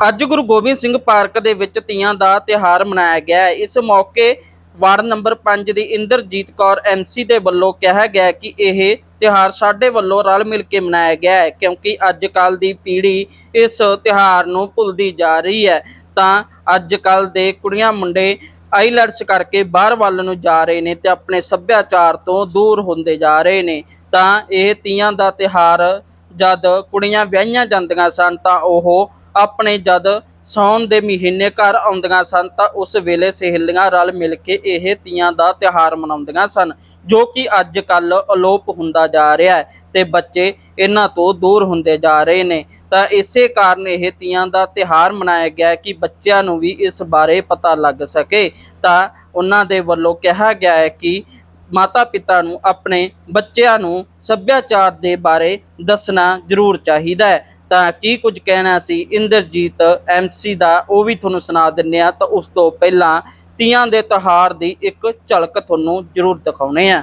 ਅੱਜ ਗੁਰੂ ਗੋਬਿੰਦ ਸਿੰਘ ਪਾਰਕ ਦੇ ਵਿੱਚ ਤੀਆਂ ਦਾ ਤਿਹਾਰ ਮਨਾਇਆ ਗਿਆ ਹੈ। ਇਸ ਮੌਕੇ ਵਾਰਡ ਨੰਬਰ 5 ਦੀ ਇੰਦਰਜੀਤ ਕੌਰ ਐਮਸੀ ਦੇ ਵੱਲੋਂ ਕਿਹਾ ਗਿਆ ਕਿ ਇਹ ਤਿਹਾਰ ਸਾਡੇ ਵੱਲੋਂ ਰਲ ਮਿਲ ਕੇ ਮਨਾਇਆ ਗਿਆ ਹੈ, ਕਿਉਂਕਿ ਅੱਜ ਕੱਲ ਦੀ ਪੀੜ੍ਹੀ ਇਸ ਤਿਹਾਰ ਨੂੰ ਭੁੱਲਦੀ ਜਾ ਰਹੀ ਹੈ। ਤਾਂ ਅੱਜ ਕੱਲ ਦੇ ਕੁੜੀਆਂ ਮੁੰਡੇ ਆਈਲੈਟਸ ਕਰਕੇ ਬਾਹਰ ਵੱਲ ਨੂੰ ਜਾ ਰਹੇ ਨੇ ਤੇ ਆਪਣੇ ਸੱਭਿਆਚਾਰ ਤੋਂ ਦੂਰ ਹੁੰਦੇ ਜਾ ਰਹੇ ਨੇ। ਤਾਂ ਇਹ ਤੀਆਂ ਦਾ ਤਿਹਾਰ ਜਦ ਕੁੜੀਆਂ ਵਿਆਹੀਆਂ ਜਾਂਦੀਆਂ ਸਨ ਤਾਂ ਉਹ ਆਪਣੇ ਜਦ ਸੌਣ ਦੇ ਮਹੀਨੇ ਘਰ ਆਉਂਦੀਆਂ ਸਨ ਤਾਂ ਉਸ ਵੇਲੇ ਸਹੇਲੀਆਂ ਰਲ ਮਿਲ ਕੇ ਇਹ ਤੀਆਂ ਦਾ ਤਿਹਾਰ ਮਨਾਉਂਦੀਆਂ ਸਨ, ਜੋ ਕਿ ਅੱਜ ਕੱਲ ਅਲੋਪ ਹੁੰਦਾ ਜਾ ਰਿਹਾ ਹੈ ਤੇ ਬੱਚੇ ਇਹਨਾਂ ਤੋਂ ਦੂਰ ਹੁੰਦੇ ਜਾ ਰਹੇ ਨੇ। ਤਾਂ ਇਸੇ ਕਾਰਨ ਇਹ ਤੀਆਂ ਦਾ ਤਿਹਾਰ ਮਨਾਇਆ ਗਿਆ ਕਿ ਬੱਚਿਆਂ ਨੂੰ ਵੀ ਇਸ ਬਾਰੇ ਪਤਾ ਲੱਗ ਸਕੇ। ਤਾਂ ਉਹਨਾਂ ਦੇ ਵੱਲੋਂ ਕਿਹਾ ਗਿਆ ਹੈ ਕਿ ਮਾਤਾ ਪਿਤਾ ਨੂੰ ਆਪਣੇ ਬੱਚਿਆਂ ਨੂੰ ਸੱਭਿਆਚਾਰ ਦੇ ਬਾਰੇ ਦੱਸਣਾ ਜ਼ਰੂਰ ਚਾਹੀਦਾ ਹੈ। ਤਾਂ ਕੀ ਕੁਝ ਕਹਿਣਾ ਸੀ? ਇੰਦਰਜੀਤ ਐਮਸੀ ਦਾ ਉਹ ਵੀ ਤੁਹਾਨੂੰ ਸੁਣਾ ਦਿੰਨੇ ਆ ਤਾਂ ਉਸ ਤੋਂ ਪਹਿਲਾਂ ਤੀਆਂ ਦੇ ਤਿਉਹਾਰ ਦੀ ਇੱਕ ਝਲਕ ਤੁਹਾਨੂੰ ਜ਼ਰੂਰ ਦਿਖਾਉਣੇ ਆ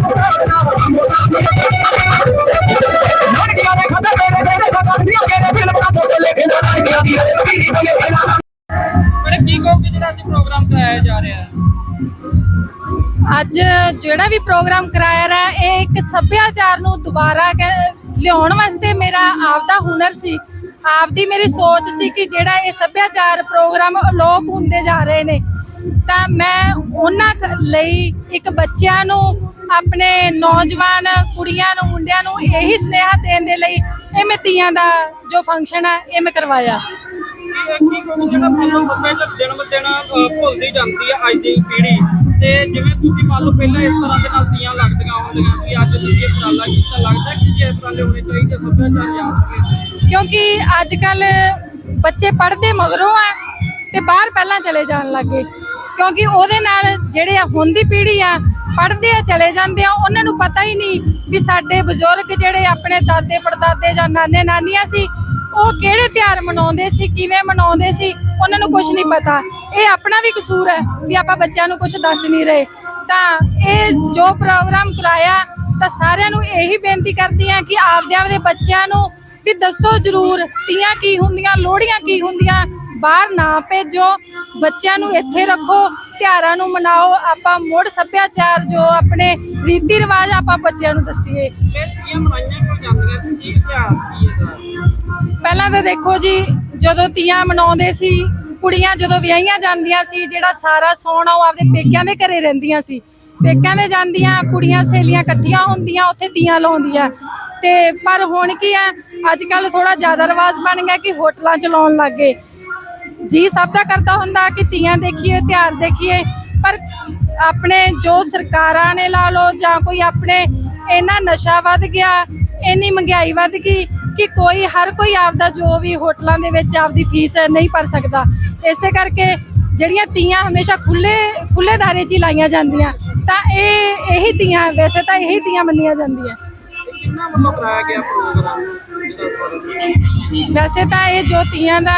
ਜਿਹੜਾ ਅੱਜ ਪ੍ਰੋਗਰਾਮ ਕਰਾਇਆ ਜਾ ਰਿਹਾ ਹੈ? ਅੱਜ ਜਿਹੜਾ ਵੀ ਪ੍ਰੋਗਰਾਮ ਕਰਾਇਆ ਰਿਹਾ, ਇਹ ਇੱਕ ਸੱਭਿਆਚਾਰ ਨੂੰ ਦੁਬਾਰਾ ਲਿਆਉਣ ਵਾਸਤੇ ਮੇਰਾ ਆਪ ਦਾ ਹੁਨਰ ਸੀ। ਆਪ ਦੀ ਮੇਰੀ ਸੋਚ ਸੀ ਕਿ ਜਿਹੜਾ ਇਹ ਸੱਭਿਆਚਾਰ ਪ੍ਰੋਗਰਾਮ ਅਲੋਪ ਹੁੰਦੇ ਜਾ ਰਹੇ ਨੇ, ਤਾਂ ਮੈਂ ਉਹਨਾਂ ਲਈ ਇੱਕ ਬੱਚਿਆਂ ਨੂੰ, ਆਪਣੇ ਨੌਜਵਾਨ ਕੁੜੀਆਂ ਨੂੰ, ਮੁੰਡਿਆਂ ਨੂੰ ਇਹੀ ਸੁਨੇਹਾ ਦੇਣ ਦੇ ਲਈ ਇਹ ਮੈਂ ਤੀਆਂ ਦਾ ਜੋ ਫੰਕਸ਼ਨ ਹੈ, ਇਹ ਮੈਂ ਕਰਵਾਇਆ। ਜਿਹੜਾ ਮੰਨ ਸੱਭਿਆਚਾਰ ਜਨਮ ਦਿਨ ਭੁੱਲਦੀ ਜਾਂਦੀ ਹੈ ਅੱਜ ਦੀ ਪੀੜ੍ਹੀ ਤੇ ਜਿਵੇਂ ਤੁਸੀਂ ਮੰਨ ਲਓ ਪਹਿਲਾਂ ਇਸ ਤਰ੍ਹਾਂ ਦੇ ਨਾਲ ਤੀਆਂ ਲੱਗਦੀਆਂ ਹੁੰਦੀਆਂ ਸੀ ਅੱਜ ਤੁਸੀਂ ਇਹ ਉਪਰਾਲਾ ਕੀਤਾ ਲੱਗਦਾ ਕਿ ਜੇ ਉਪਰਾਲੇ ਹੋਣੇ ਚਾਹੀਦੇ ਸੱਭਿਆਚਾਰ ਯਾਦ ਕਿਉਂਕਿ ਅੱਜ ਕੱਲ ਬੱਚੇ ਪੜ੍ਹਦੇ ਮਗਰੋਂ ਆ ਤੇ ਬਾਹਰ ਪਹਿਲਾਂ ਚਲੇ ਜਾਣ ਲੱਗੇ ਕਿਉਂਕਿ ਉਹਦੇ ਨਾਲ ਜਿਹੜੇ ਆ ਹੁਣ ਦੀ ਪੀੜ੍ਹੀ ਆ, ਪੜ੍ਹਦੇ ਆ, ਚਲੇ ਜਾਂਦੇ ਆ, ਉਹਨਾਂ ਨੂੰ ਪਤਾ ਹੀ ਨਹੀਂ ਵੀ ਸਾਡੇ ਬਜ਼ੁਰਗ ਜਿਹੜੇ ਆਪਣੇ ਦਾਦੇ ਪੜਦਾਦੇ ਜਾਂ ਨਾਨੇ ਨਾਨੀਆਂ ਸੀ ਉਹ ਕਿਹੜੇ ਤਿਉਹਾਰ ਮਨਾਉਂਦੇ ਸੀ, ਕਿਵੇਂ ਮਨਾਉਂਦੇ ਸੀ, ਉਹਨਾਂ ਨੂੰ ਕੁਝ ਨਹੀਂ ਪਤਾ। ਇਹ ਆਪਣਾ ਵੀ ਕਸੂਰ ਹੈ ਵੀ ਆਪਾਂ ਬੱਚਿਆਂ ਨੂੰ ਕੁਝ ਦੱਸ ਨਹੀਂ ਰਹੇ। ਤਾਂ ਇਹ ਜੋ ਪ੍ਰੋਗਰਾਮ ਕਰਾਇਆ ਤਾਂ ਸਾਰਿਆਂ ਨੂੰ ਇਹੀ ਬੇਨਤੀ ਕਰਦੀ ਹਾਂ ਕਿ ਆਪਦੇ ਆਪਦੇ ਬੱਚਿਆਂ ਨੂੰ ਵੀ ਦੱਸੋ ਜ਼ਰੂਰ, ਤੀਆਂ ਕੀ ਹੁੰਦੀਆਂ, ਲੋਹੜੀਆਂ ਕੀ ਹੁੰਦੀਆਂ ਬਾਹਰ ਨਾ ਭੇਜੋ। ਬੱਚਿਆਂ ਨੂੰ ਇੱਥੇ ਰੱਖੋ ਤਿਉਹਾਰਾਂ ਨੂੰ ਮਨਾਓ। ਆਪਾਂ ਮੁੜ ਸੱਭਿਆਚਾਰ ਜੋ ਆਪਣੇ ਰੀਤੀ ਰਿਵਾਜ ਆਪਾਂ ਬੱਚਿਆਂ ਨੂੰ ਦੱਸੀਏ। ਪਹਿਲਾਂ ਤਾਂ ਦੇਖੋ ਜੀ ਜਦੋਂ ਤੀਆਂ ਮਨਾਉਂਦੇ ਸੀ ਕੁੜੀਆਂ ਜਦੋਂ ਵਿਆਹੀਆਂ ਜਾਂਦੀਆਂ ਸੀ ਜਿਹੜਾ ਸਾਰਾ ਸੋਨਾ ਉਹ ਆਪਦੇ ਪੇਕਿਆਂ ਦੇ ਘਰੇ ਰਹਿੰਦੀਆਂ ਸੀ। ਪੇਕਿਆਂ ਦੇ ਜਾਂਦੀਆਂ ਕੁੜੀਆਂ ਸਹੇਲੀਆਂ ਇਕੱਠੀਆਂ ਹੁੰਦੀਆਂ ਉੱਥੇ ਤੀਆਂ ਲਾਉਂਦੀਆਂ। ਤੇ ਪਰ ਹੁਣ ਕੀ ਹੈ ਅੱਜ ਕੱਲ ਥੋੜਾ ਜ਼ਿਆਦਾ ਰਿਵਾਜ ਬਣ ਗਿਆ ਕਿ ਹੋਟਲਾਂ ਚ ਲਾਉਣ ਲੱਗ ਜੀ ਸਭ ਦਾ ਕਰਦਾ ਹੁੰਦਾ ਕਿ ਤੀਆਂ ਦੇਖੀਏ ਤਿਉਹਾਰ ਦੇਖੀਏ, ਪਰ ਆਪਣੇ ਜੋ ਸਰਕਾਰਾਂ ਨੇ ਲਾ ਲਓ ਜਾਂ ਕੋਈ ਆਪਣੇ ਇੰਨਾ ਨਸ਼ਾ ਵੱਧ ਗਿਆ, ਇੰਨੀ ਮਹਿੰਗਾਈ ਵੱਧ ਗਈ ਕਿ ਕੋਈ, ਹਰ ਕੋਈ ਆਪਦਾ ਜੋ ਵੀ ਹੋਟਲਾਂ ਦੇ ਵਿੱਚ ਆਪਦੀ ਫੀਸ ਨਹੀਂ ਭਰ ਸਕਦਾ। ਇਸੇ ਕਰਕੇ ਜਿਹੜੀਆਂ ਤੀਆਂ ਹਮੇਸ਼ਾ ਖੁੱਲੇ ਖੁੱਲੇ ਦਾਰੇ 'ਚ ਹੀ ਲਾਈਆਂ ਜਾਂਦੀਆਂ, ਤਾਂ ਇਹ, ਇਹੀ ਤੀਆਂ ਵੈਸੇ ਤਾਂ ਇਹੀ ਤੀਆਂ ਮੰਨੀਆਂ ਜਾਂਦੀਆਂ। ਕਿੰਨਾ ਵੱਲੋਂ ਕਰਾਇਆ ਗਿਆ ਪ੍ਰੋਗਰਾਮ ਵੈਸੇ ਤਾਂ ਇਹ ਜੋ ਤੀਆਂ ਦਾ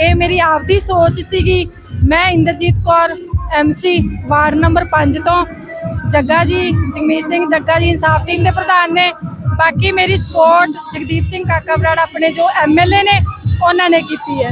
ਇਹ ਮੇਰੀ ਆਪਦੀ ਸੋਚ ਸੀਗੀ। ਮੈਂ Inderjit Kaur MC ward number 5 ਤੋਂ ਜੱਗਾ ਜੀ, ਜਗਮੀਤ ਸਿੰਘ ਜੱਗਾ ਜੀ, ਇਨਸਾਫ ਟੀਮ ਦੇ ਪ੍ਰਧਾਨ ਨੇ। ਬਾਕੀ ਮੇਰੀ ਸਪੋਰਟ ਜਗਦੀਪ ਸਿੰਘ ਕਾਕਾ ਬਰਾੜ ਆਪਣੇ ਜੋ ਐਮਐਲਏ ਨੇ, ਉਹਨਾਂ ਨੇ ਕੀਤੀ ਹੈ।